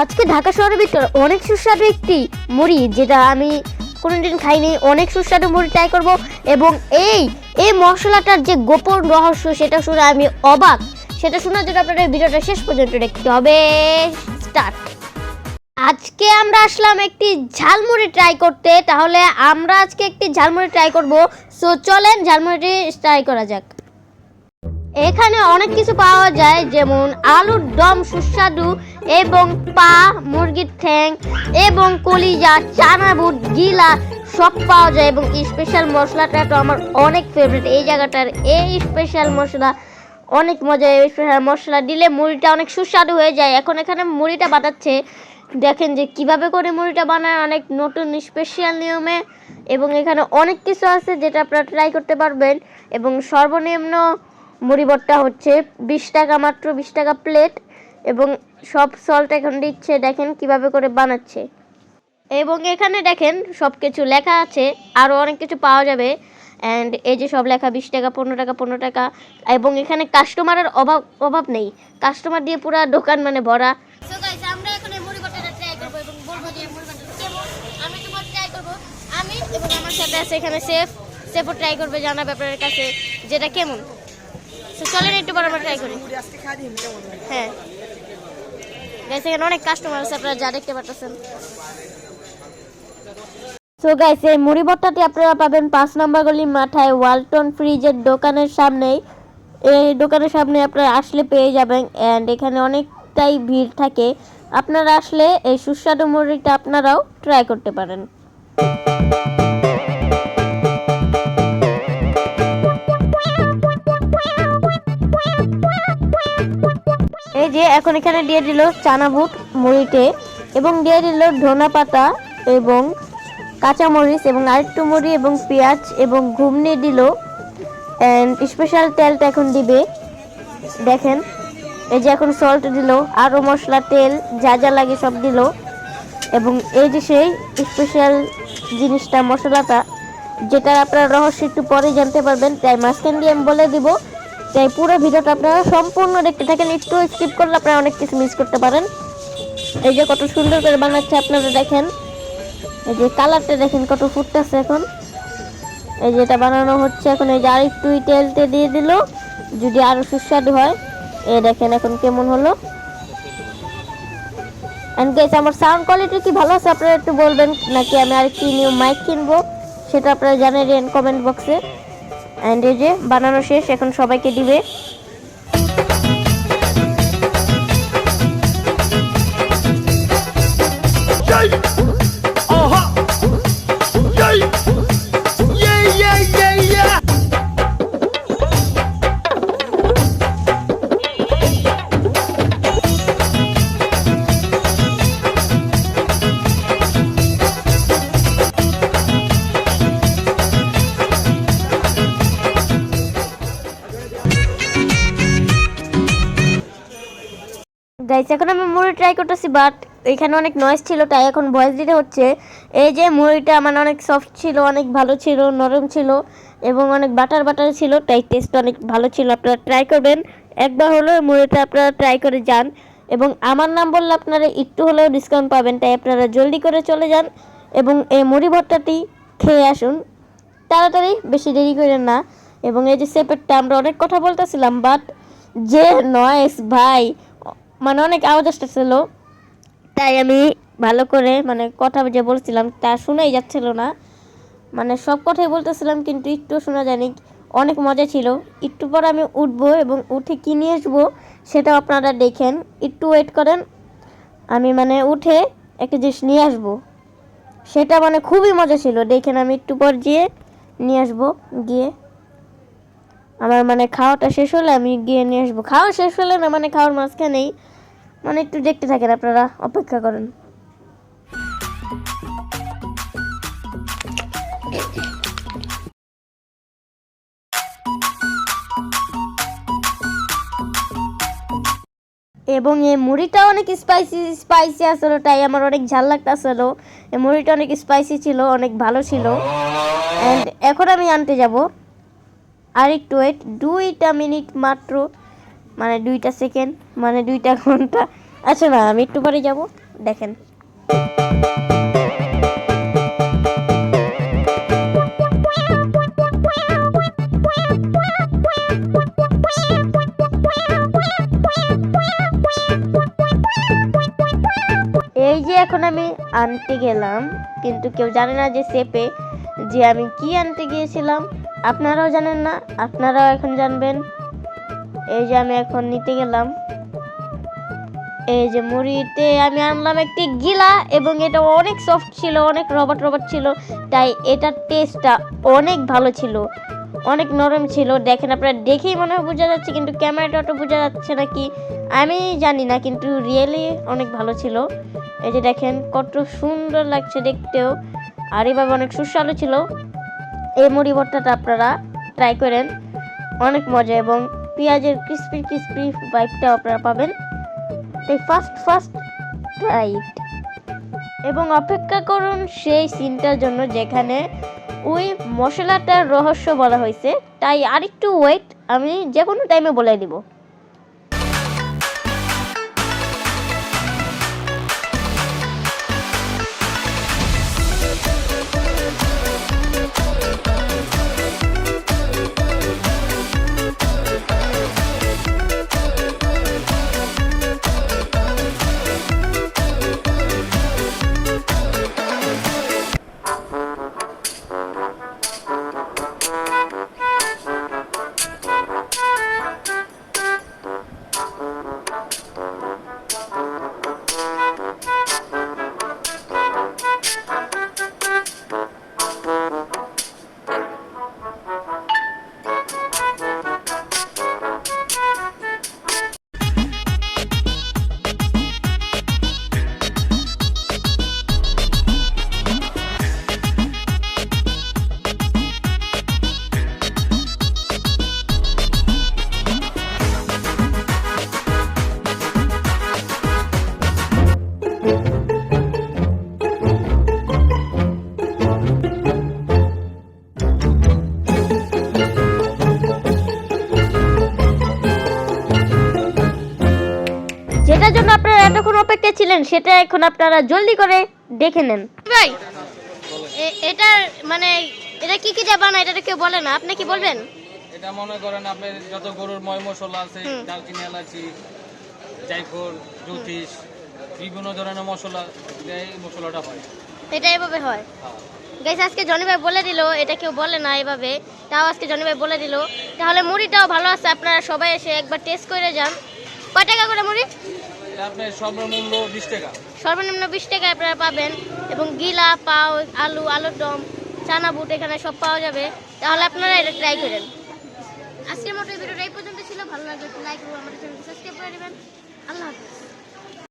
আজকে ঢাকা শহরের ভিতর অনেক সুস্বাদু একটি মুড়ি যেটা আমি কোনোদিন খাইনি। অনেক সুস্বাদু মুড়ি ট্রাই করব এবং এই এই মশলাটার যে গোপন রহস্য সেটা শুনে আমি অবাক। সেটা শোনার জন্য আপনাদের ভিডিওটা শেষ পর্যন্ত দেখতে হবে। স্টার্ট। আজকে আমরা আসলাম একটি ঝালমুড়ি ট্রাই করতে। তাহলে আমরা আজকে একটি ঝালমুড়ি ট্রাই করব। সো চলেন ঝালমুড়িটি ট্রাই করা যাক। এখানে অনেক কিছু পাওয়া যায়, যেমন আলুর দম সুস্বাদু এবং পা, মুরগির ঠ্যাং এবং কলিজা চানা বুট, গিলা সব পাওয়া যায় এবং স্পেশাল মশলাটা তো আমার অনেক ফেভারিট এই জায়গাটার এই স্পেশাল মশলা অনেক মজা, এই স্পেশাল মশলা দিলে মুড়িটা অনেক সুস্বাদু হয়ে যায়। এখন এখানে মুড়িটা বানাচ্ছে, দেখেন যে কীভাবে করে মুড়িটা বানায়, অনেক নতুন স্পেশাল নিয়মে এবং এখানে অনেক কিছু আছে যেটা আপনারা ট্রাই করতে পারবেন এবং সর্বনিম্ন মুড়ি ভর্তা হচ্ছে বিশ টাকা মাত্র, বিশ টাকা প্লেট এবং সব সল্ট এখন দিচ্ছে, দেখেন কীভাবে করে বানাচ্ছে। এবং এখানে দেখেন সব কিছু লেখা আছে আরও অনেক কিছু পাওয়া যাবে। অ্যান্ড এই যে সব লেখা, বিশ টাকা, পনেরো টাকা পনেরো টাকা। এবং এখানে কাস্টমারের অভাব অভাব নেই। কাস্টমার দিয়ে পুরো দোকান মানে ভরা। আমি এবং আমার সাথে আছে এখানে সেফ সেফও ট্রাই করবে, জানাবে আপনাদের কাছে যেটা কেমন। তো চলেন একটু বড় ট্রাই করি। হ্যাঁ। গাইস এখানে অনেক কাস্টমার আছে, আপনারা যা দেখতে সো গাইস এই মুড়ি ভর্তাটি আপনারা পাবেন পাঁচ নম্বর গলি মাথায় ওয়ালটন ফ্রিজের দোকানের সামনেই। এই দোকানের সামনে আপনারা আসলে পেয়ে যাবেন অ্যান্ড এখানে অনেকটাই ভিড় থাকে। আপনারা আসলে এই সুস্বাদু মুড়িটা আপনারাও ট্রাই করতে পারেন। এই যে এখন এখানে দিয়ে দিল চানা বুট মুড়িতে এবং দিয়ে দিল ধনা পাতা এবং কাঁচামরিচ এবং আরেকটু মুড়ি এবং পেঁয়াজ এবং ঘুমনি দিল। অ্যান্ড স্পেশাল তেলটা এখন দিবে। দেখেন, এই যে এখন সল্ট দিল আরও মশলা, তেল, যা যা লাগে সব দিল। এবং এই যে সেই স্পেশাল জিনিসটা, মশলাটা, যেটা আপনার রহস্য একটু পরে জানতে পারবেন, তাই মাঝখান দিয়ে আমি বলে দিব। তাই পুরো ভিডিওটা আপনারা সম্পূর্ণ দেখতে থাকেন। একটু স্কিপ করলে আপনারা অনেক কিছু মিস করতে পারেন। এই যে কত সুন্দর করে বানাচ্ছে আপনারা দেখেন। এই যে কালারটা দেখেন কত ফুটতেছে এখন। এই যে এটা বানানো হচ্ছে এখন, এই যে আর একটু তেলতে দিয়ে দিল, যদি আরও সুস্বাদু হয়। এই দেখেন এখন কেমন হলো। এন্ড গাইস আমার সাউন্ড কোয়ালিটি কি ভালো আছে আপনারা একটু বলবেন? নাকি আমি আরেকটি নিউ মাইক কিনবো? সেটা আপনারা জানাবেন কমেন্ট বক্সে এন্ড এই যে বানানো শেষ এখন সবাইকে দিবে! গাইস এখন আমি মুড়ি ট্রাই করতেছি বাট এখানে অনেক নয়েজ ছিল, তাই এখন ভয়েস দিতে হচ্ছে। এই যে মুড়িটা আমার অনেক সফট ছিল, অনেক ভালো ছিল, নরম ছিল, এবং অনেক বাটার বাটার ছিল, তাই টেস্ট অনেক ভালো ছিল। আপনারা ট্রাই করবেন। একবার হলেও মুড়িটা আপনারা ট্রাই করে যান, এবং আমার নাম বললে আপনারা একটু হলেও ডিসকাউন্ট পাবেন, তাই আপনারা জলদি করে চলে যান, এবং এই মুড়ি ভর্তাটি খেয়ে আসুন। তাড়াতাড়ি, বেশি দেরি করেন না, এবং এই যে সেপেটটা আমরা অনেক কথা বলতেছিলাম বাট যে নয়েস ভাই মানে অনেক আওয়াজ আসতেছিল। তাই আমি ভালো করে মানে কথা যে বলছিলাম তা শুনেই যাচ্ছিল না। মানে সব কথাই বলতেছিলাম কিন্তু একটু শোনা যায়নি। অনেক মজা ছিল। একটু পর আমি উঠবো এবং উঠে কি নিয়ে আসব সেটাও আপনারা দেখেন। একটু ওয়েট করেন। আমি মানে উঠে একটা জিনিস নিয়ে আসব। সেটা মানে খুবই মজা ছিল। দেখেন আমি একটু পর গিয়ে নিয়ে আসব। গিয়ে আমার মানে খাওয়াটা শেষ হলে আমি গিয়ে নিয়ে আসব। খাওয়া শেষ হলে না মানে খাওয়ার মাঝখানেই মানে একটু দেখতে থাকেন আপনারা, অপেক্ষা করেন। এবং এই মুড়িটা অনেক স্পাইসি স্পাইসি আসলো, তাই আমার অনেক ঝাল লাগতেছিল। এই মুড়িটা অনেক স্পাইসি ছিল, অনেক ভালো ছিল। অ্যান্ড এখন আমি আনতে যাব। আর একটু ওয়েট দুইটা মিনিট মাত্র মানে দুইটা সেকেন্ড মানে দুইটা ঘণ্টা। আচ্ছা না, আমি একটু পরে যাব, দেখেন। এই যে এখন আমি আনতে গেলাম, কিন্তু কেউ জানে না যে সেপে যে আমি কি আনতে গিয়েছিলাম। আপনারাও জানেন না, আপনারাও এখন জানবেন। এই যে আমি এখন নিতে গেলাম। এই যে মুড়িতে আমি আনলাম একটি গিলা এবং এটা অনেক সফট ছিল, অনেক রবাট রবট ছিল, তাই এটার টেস্টটা অনেক ভালো ছিল, অনেক নরম ছিল। দেখেন আপনারা দেখেই মনে হয় বোঝা যাচ্ছে, কিন্তু ক্যামেরাটা অত বোঝা যাচ্ছে নাকি আমি জানি না, কিন্তু রিয়েলি অনেক ভালো ছিল। এই যে দেখেন কত সুন্দর লাগছে দেখতেও, আর এভাবে অনেক সুস্বাদু ছিল। এই মুড়ি ভর্তাটা আপনারা ট্রাই করেন। অনেক মজা এবং পেঁয়াজের ক্রিস্পি ক্রিস্পি বাইকটাও আপনারা পাবেন। তাই ফার্স্ট ফার্স্ট ট্রাই এবং অপেক্ষা করুন সেই সিনটার জন্য যেখানে ওই মশলাটার রহস্য বলা হয়েছে। তাই আরেকটু ওয়েট আমি যে কোনো টাইমে বলে দিব। যেটার জন্য আপনারা এতক্ষণ অপেক্ষা ছিলেন সেটা এখন আপনারা জলদি করে দেখে নেন। ভাই এটা মানে এটা কি কি দিয়ে বানায় এটা কেউ বলে না। আপনি কি বলবেন? এটা মনে করেন আপনার যত গরুর ময় মশলা আছে হুম। ডালচিনি এলাচি জায়ফল জ্যোতিষ বিভিন্ন ধরনের মশলা এই মশলাটা হয়। এটা এভাবে হয়? গাইস আজকে জনি ভাই বলে দিল এটা কেউ বলে না এভাবে। তাও আজকে জনি ভাই বলে দিল। তাহলে মুড়িটাও ভালো আছে আপনারা সবাই এসে একবার টেস্ট করে যান। কয় টাকা করে মুড়ি? টাকা। সর্বনিম্ন বিশ টাকায় আপনারা পাবেন এবং গিলা, পাও, আলু, আলুর দম, চানা বুট এখানে সব পাওয়া যাবে। তাহলে আপনারা এটা ট্রাই করেন। আজকের মতো এই ভিডিওটা এই পর্যন্ত ছিল। ভালো লাগলে লাইক করব আমাদের চ্যানেলকে সাবস্ক্রাইব করে দেবেন। আল্লাহ হাফিজ।